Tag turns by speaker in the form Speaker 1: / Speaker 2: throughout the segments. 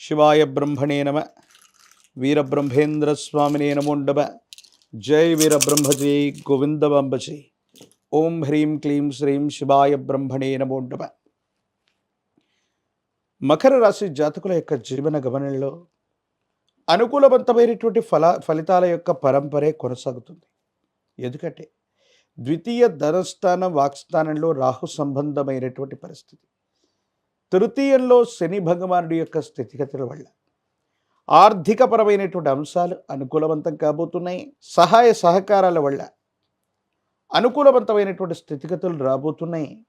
Speaker 1: శివాయ బ్రహ్మణే నమ. వీరబ్రహ్మేంద్ర స్వామినే నమోండమ జై వీరబ్రహ్మ జై ఓం హ్రీం క్లీం శ్రీం శివాయ బ్రహ్మణే నమోండమ మకర రాశి జాతకుల యొక్క జీవన గమనంలో అనుకూలవంతమైనటువంటి ఫల ఫలితాల యొక్క పరంపరే కొనసాగుతుంది. ఎందుకంటే ద్వితీయ ధనస్థానం వాక్స్థానంలో రాహు సంబంధమైనటువంటి పరిస్థితి. తృతీయంలో శని భగవానుడి యొక్క స్థితిగతుల వల్ల ఆర్థికపరమైనటువంటి అంశాలు అనుకూలవంతం కాబోతున్నాయి. సహాయ సహకారాల వల్ల అనుకూలవంతమైనటువంటి స్థితిగతులు రాబోతున్నాయి.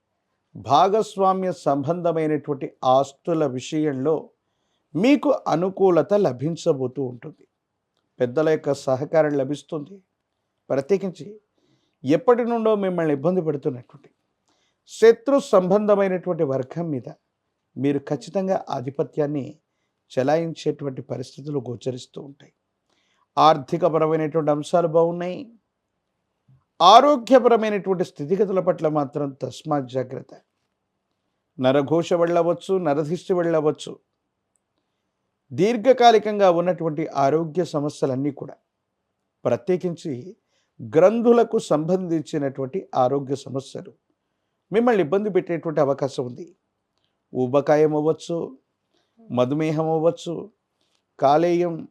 Speaker 1: భాగస్వామ్య సంబంధమైనటువంటి ఆస్తుల విషయంలో మీకు అనుకూలత లభించబోతూ ఉంటుంది. పెద్దల యొక్క సహకారం లభిస్తుంది. ప్రత్యేకించి ఎప్పటి నుండో మిమ్మల్ని ఇబ్బంది పెడుతున్నటువంటి శత్రు సంబంధమైనటువంటి వర్గం మీద మీరు ఖచ్చితంగా ఆధిపత్యాన్ని చెలాయించేటువంటి పరిస్థితులు గోచరిస్తూ ఉంటాయి. ఆర్థికపరమైనటువంటి అంశాలు బాగున్నాయి. ఆరోగ్యపరమైనటువంటి స్థితిగతుల పట్ల మాత్రం తస్మాత్ జాగ్రత్త. నరఘోష వెళ్ళవచ్చు నరధిష్టి వెళ్ళవచ్చు. దీర్ఘకాలికంగా ఉన్నటువంటి ఆరోగ్య సమస్యలన్నీ కూడా ప్రత్యేకించి గ్రంథులకు సంబంధించినటువంటి ఆరోగ్య సమస్యలు మిమ్మల్ని ఇబ్బంది పెట్టేటువంటి అవకాశం ఉంది. ఊబకాయం అవ్వచ్చు మధుమేహం అవ్వచ్చు కాలేయం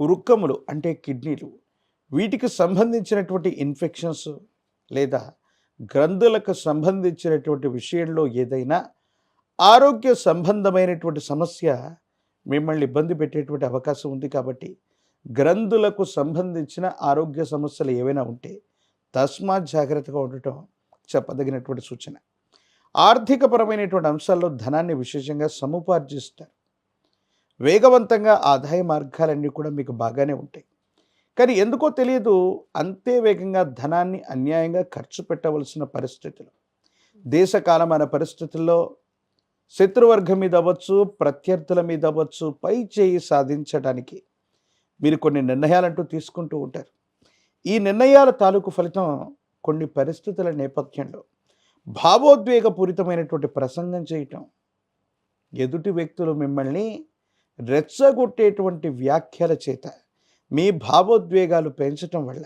Speaker 1: ఉరుక్కములు అంటే కిడ్నీలు వీటికి సంబంధించినటువంటి ఇన్ఫెక్షన్స్ లేదా గ్రంథులకు సంబంధించినటువంటి విషయంలో ఏదైనా ఆరోగ్య సంబంధమైనటువంటి సమస్య మిమ్మల్ని ఇబ్బంది పెట్టేటువంటి అవకాశం ఉంది కాబట్టి గ్రంథులకు సంబంధించిన ఆరోగ్య సమస్యలు ఏవైనా ఉంటే తస్మాత్ జాగ్రత్తగా ఉండటం చెప్పదగినటువంటి సూచన. ఆర్థికపరమైనటువంటి అంశాల్లో ధనాన్ని విశేషంగా సముపార్జిస్తారు. వేగవంతంగా ఆదాయ మార్గాలన్నీ కూడా మీకు బాగానే ఉంటాయి. కానీ ఎందుకో తెలియదు అంతే వేగంగా ధనాన్ని అన్యాయంగా ఖర్చు పెట్టవలసిన పరిస్థితులు. దేశకాలమైన పరిస్థితుల్లో శత్రువర్గం మీద అవ్వచ్చు ప్రత్యర్థుల మీద అవ్వచ్చు పై చేయి సాధించడానికి మీరు కొన్ని నిర్ణయాలంటూ తీసుకుంటూ ఉంటారు. ఈ నిర్ణయాల తాలూకు ఫలితం కొన్ని పరిస్థితుల నేపథ్యంలో భావోద్వేగపూరితమైనటువంటి ప్రసంగం చేయటం. ఎదుటి వ్యక్తులు మిమ్మల్ని రెచ్చగొట్టేటువంటి వ్యాఖ్యల చేత మీ భావోద్వేగాలు పెంచటం వల్ల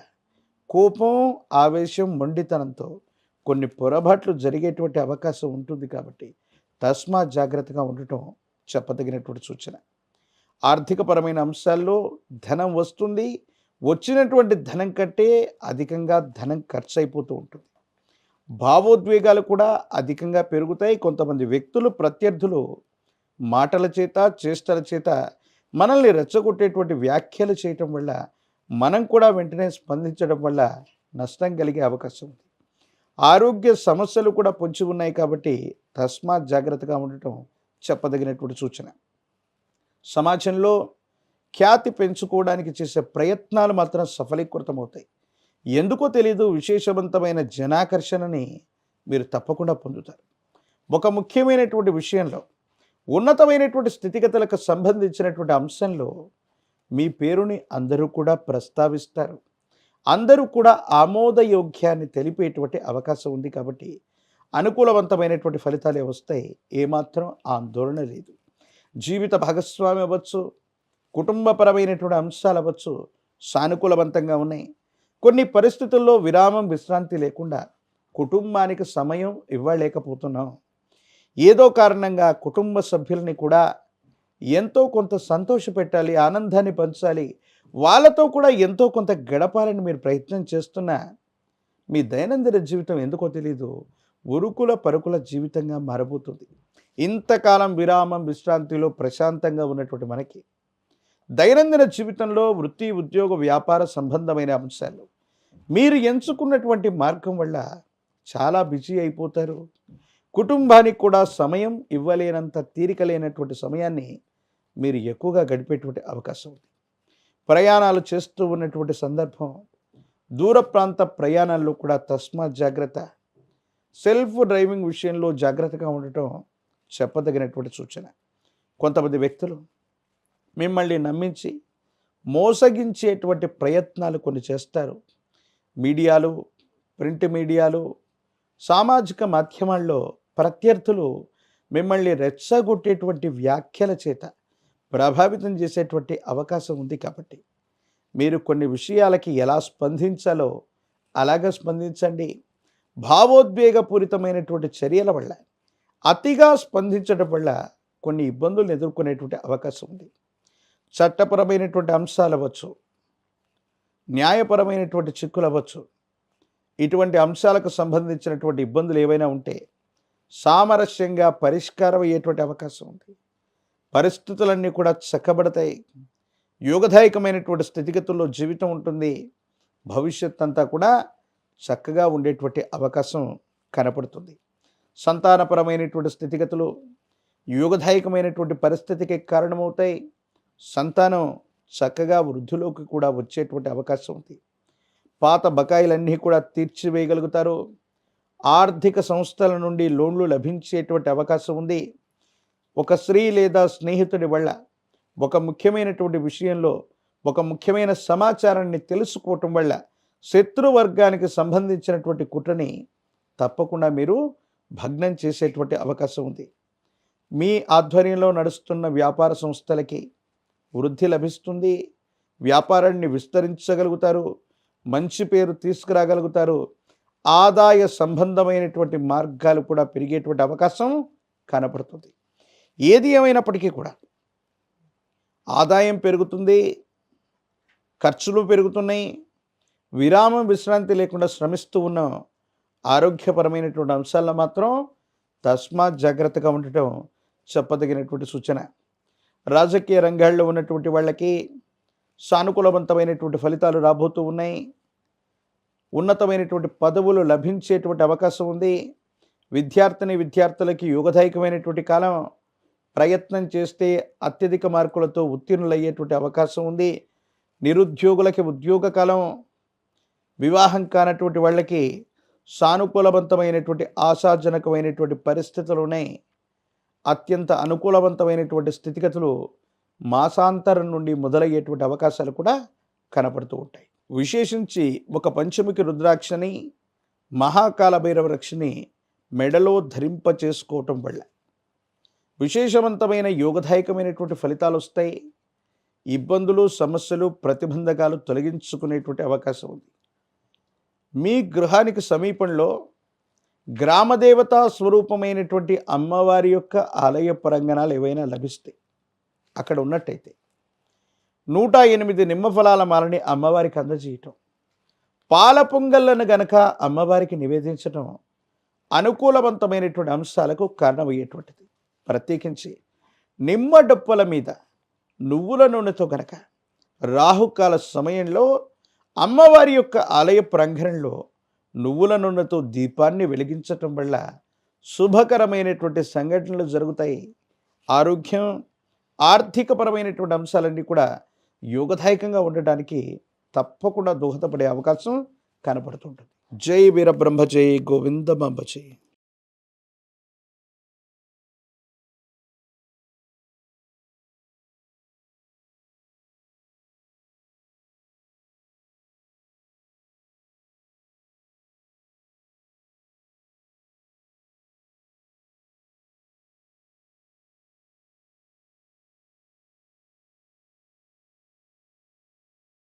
Speaker 1: కోపం ఆవేశం మొండితనంతో కొన్ని పొరపాట్లు జరిగేటువంటి అవకాశం ఉంటుంది కాబట్టి తస్మాత్ జాగ్రత్తగా ఉండటం చెప్పదగినటువంటి సూచన. ఆర్థికపరమైన అంశాల్లో ధనం వస్తుంది. వచ్చినటువంటి ధనం కంటే అధికంగా ధనం ఖర్చు అయిపోతూ ఉంటుంది. భావోద్వేగాలు కూడా అధికంగా పెరుగుతాయి. కొంతమంది వ్యక్తులు ప్రత్యర్థులు మాటల చేత చేష్టల చేత మనల్ని రెచ్చగొట్టేటువంటి వ్యాఖ్యలు చేయటం వల్ల మనం కూడా వెంటనే స్పందించడం వల్ల నష్టం కలిగే అవకాశం ఉంది. ఆరోగ్య సమస్యలు కూడా పొంచి ఉన్నాయి కాబట్టి తస్మాత్ జాగ్రత్తగా ఉండటం చెప్పదగినటువంటి సూచన. సమాజంలో ఖ్యాతి పెంచుకోవడానికి చేసే ప్రయత్నాలు మాత్రం సఫలీకృతమవుతాయి. ఎందుకో తెలియదు విశేషవంతమైన జనాకర్షణని మీరు తప్పకుండా పొందుతారు. ఒక ముఖ్యమైనటువంటి విషయంలో ఉన్నతమైనటువంటి స్థితిగతులకు సంబంధించినటువంటి అంశంలో మీ పేరుని అందరూ కూడా ప్రస్తావిస్తారు. అందరూ కూడా ఆమోదయోగ్యాన్ని తెలిపేటువంటి అవకాశం ఉంది కాబట్టి అనుకూలవంతమైనటువంటి ఫలితాలే వస్తాయి. ఏమాత్రం ఆందోళన లేదు. జీవిత భాగస్వామి అవ్వచ్చు కుటుంబపరమైనటువంటి అంశాలు అవ్వచ్చు సానుకూలవంతంగా ఉన్నాయి. కొన్ని పరిస్థితుల్లో విరామం విశ్రాంతి లేకుండా కుటుంబానికి సమయం ఇవ్వలేకపోతున్నాం. ఏదో కారణంగా కుటుంబ సభ్యుల్ని కూడా ఎంతో కొంత సంతోషపెట్టాలి ఆనందాన్ని పంచాలి వాళ్ళతో కూడా ఎంతో కొంత గడపాలని మీరు ప్రయత్నం చేస్తున్నా మీ దైనందిన జీవితం ఎందుకో తెలీదు. ఉరుకుల పరుకుల జీవితంగా మారబోతుంది. ఇంతకాలం విరామం విశ్రాంతిలో ప్రశాంతంగా ఉన్నటువంటి మనకి దైనందిన జీవితంలో వృత్తి ఉద్యోగ వ్యాపార సంబంధమైన అంశాలు మీరు ఎంచుకున్నటువంటి మార్గం వల్ల చాలా బిజీ అయిపోతారు. కుటుంబానికి కూడా సమయం ఇవ్వలేనంత తీరిక లేనటువంటి సమయాన్ని మీరు ఎక్కువగా గడిపేటువంటి అవకాశం ఉంది. ప్రయాణాలు చేస్తూ ఉన్నటువంటి సందర్భం దూర ప్రాంత ప్రయాణాల్లో కూడా తస్మాత్ జాగ్రత్త సెల్ఫ్ డ్రైవింగ్ విషయంలో జాగ్రత్తగా ఉండటం చెప్పదగినటువంటి సూచన. కొంతమంది వ్యక్తులు మిమ్మల్ని నమ్మించి మోసగించేటువంటి ప్రయత్నాలు కొన్ని చేస్తారు. మీడియాలు ప్రింట్ మీడియాలు సామాజిక మాధ్యమాల్లో ప్రత్యర్థులు మిమ్మల్ని రెచ్చగొట్టేటువంటి వ్యాఖ్యల చేత ప్రభావితం చేసేటువంటి అవకాశం ఉంది కాబట్టి మీరు కొన్ని విషయాలకి ఎలా స్పందించాలో అలాగ స్పందించండి. భావోద్వేగపూరితమైనటువంటి చర్యల వల్ల అతిగా స్పందించడం వల్ల కొన్ని ఇబ్బందులు ఎదుర్కొనేటువంటి అవకాశం ఉంది. చట్టపరమైనటువంటి అంశాలు అవ్వచ్చు న్యాయపరమైనటువంటి చిక్కులు అవ్వచ్చు. ఇటువంటి అంశాలకు సంబంధించినటువంటి ఇబ్బందులు ఏవైనా ఉంటే సామరస్యంగా పరిష్కారం అయ్యేటువంటి అవకాశం ఉంది. పరిస్థితులన్నీ కూడా చక్కబడతాయి. యోగదాయకమైనటువంటి స్థితిగతుల్లో జీవితం ఉంటుంది. భవిష్యత్ అంతా కూడా చక్కగా ఉండేటువంటి అవకాశం కనపడుతుంది. సంతానపరమైనటువంటి స్థితిగతులు యోగదాయకమైనటువంటి పరిస్థితికి కారణమవుతాయి. సంతానం చక్కగా వృద్ధిలోకి కూడా వచ్చేటువంటి అవకాశం ఉంది. పాత బకాయిలన్నీ కూడా తీర్చివేయగలుగుతారు. ఆర్థిక సంస్థల నుండి లోన్లు లభించేటువంటి అవకాశం ఉంది. ఒక స్త్రీ లేదా స్నేహితుడి వల్ల ఒక ముఖ్యమైనటువంటి విషయంలో ఒక ముఖ్యమైన సమాచారాన్ని తెలుసుకోవటం వల్ల శత్రువర్గానికి సంబంధించినటువంటి కుట్రని తప్పకుండా మీరు భగ్నం చేసేటువంటి అవకాశం ఉంది. మీ ఆధ్వర్యంలో నడుస్తున్న వ్యాపార సంస్థలకి వృద్ధి లభిస్తుంది. వ్యాపారాన్ని విస్తరించగలుగుతారు. మంచి పేరు తీసుకురాగలుగుతారు. ఆదాయ సంబంధమైనటువంటి మార్గాలు కూడా పెరిగేటువంటి అవకాశం కనపడుతుంది. ఏది ఏమైనప్పటికీ కూడా ఆదాయం పెరుగుతుంది. ఖర్చులు పెరుగుతున్నాయి. విరామం విశ్రాంతి లేకుండా శ్రమిస్తూ ఉన్న ఆరోగ్యపరమైనటువంటి అంశాల్లో మాత్రం తస్మాత్ జాగ్రత్తగా ఉండటం చెప్పదగినటువంటి సూచన. రాజకీయ రంగాల్లో ఉన్నటువంటి వాళ్ళకి సానుకూలవంతమైనటువంటి ఫలితాలు రాబోతూ ఉన్నాయి. ఉన్నతమైనటువంటి పదవులు లభించేటువంటి అవకాశం ఉంది. విద్యార్థిని విద్యార్థులకి యోగదాయకమైనటువంటి కాలం. ప్రయత్నం చేస్తే అత్యధిక మార్కులతో ఉత్తీర్ణులయ్యేటువంటి అవకాశం ఉంది. నిరుద్యోగులకి ఉద్యోగ కాలం. వివాహం కానటువంటి వాళ్ళకి సానుకూలవంతమైనటువంటి ఆశాజనకమైనటువంటి పరిస్థితులు ఉన్నాయి. అత్యంత అనుకూలవంతమైనటువంటి స్థితిగతులు మాసాంతరం నుండి మొదలయ్యేటువంటి అవకాశాలు కూడా కనపడుతూ ఉంటాయి. విశేషించి ఒక పంచముఖి రుద్రాక్షని మహాకాల భైరవ రక్షిని మెడలో ధరింప చేసుకోవటం వల్ల విశేషవంతమైన యోగదాయకమైనటువంటి ఫలితాలు వస్తాయి. ఇబ్బందులు సమస్యలు ప్రతిబంధకాలు తొలగించుకునేటువంటి అవకాశం ఉంది. మీ గృహానికి సమీపంలో గ్రామదేవతా స్వరూపమైనటువంటి అమ్మవారి యొక్క ఆలయ ప్రాంగణాలు ఏవైనా లభిస్తాయి అక్కడ ఉన్నట్టయితే నూట ఎనిమిది నిమ్మ ఫలాల మాలని అమ్మవారికి అందజేయటం పాల పొంగళ్ళను గనక అమ్మవారికి నివేదించటం అనుకూలవంతమైనటువంటి అంశాలకు కారణమయ్యేటువంటిది. ప్రత్యేకించి నిమ్మ డొప్పల మీద నువ్వుల నూనెతో గనక రాహుకాల సమయంలో అమ్మవారి యొక్క ఆలయ ప్రాంగణంలో నువ్వుల నూనెతో దీపాన్ని వెలిగించటం వల్ల శుభకరమైనటువంటి సంఘటనలు జరుగుతాయి. ఆరోగ్యం ఆర్థికపరమైనటువంటి అంశాలన్నీ కూడా యోగదాయకంగా ఉండటానికి తప్పకుండా దోహదపడే అవకాశం కనపడుతుంటుంది. జై వీరబ్రహ్మ జై గోవిందమంబ జై.